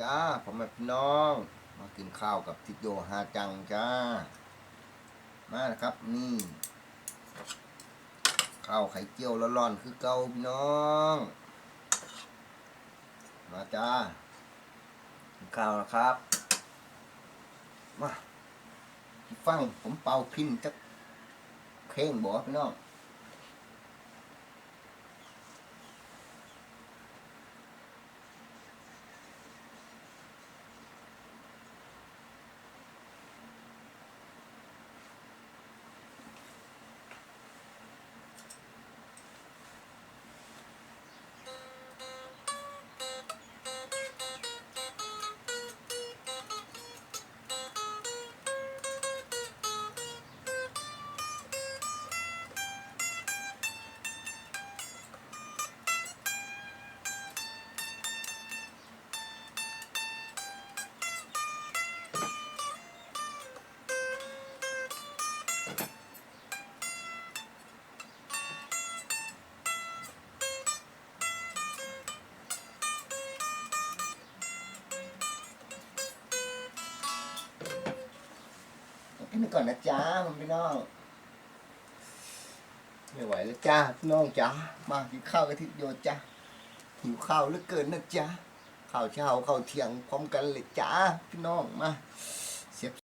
จ้าผมแม่พี่น้อง มากินข้าวกับทิโยฮาจังจ้า มานะครับนี่ข้าวไข่เจียวร้อนๆคือเก่าพี่น้อง มาจ้ากินข้าวนะครับ มาฟังผมเป่าพินจักเพลงบอกพี่น้อง กินก่อนนะจ้าพี่น้องไม่ไหวแล้วจ้าพี่น้องจ้ามากินข้าวกับทิศโยจ้าหิวข้าวเหลือเกินนะจ้าข้าวเช้าข้าวเที่ยงพร้อมกันเลยจ้าพี่น้องมาเสียบ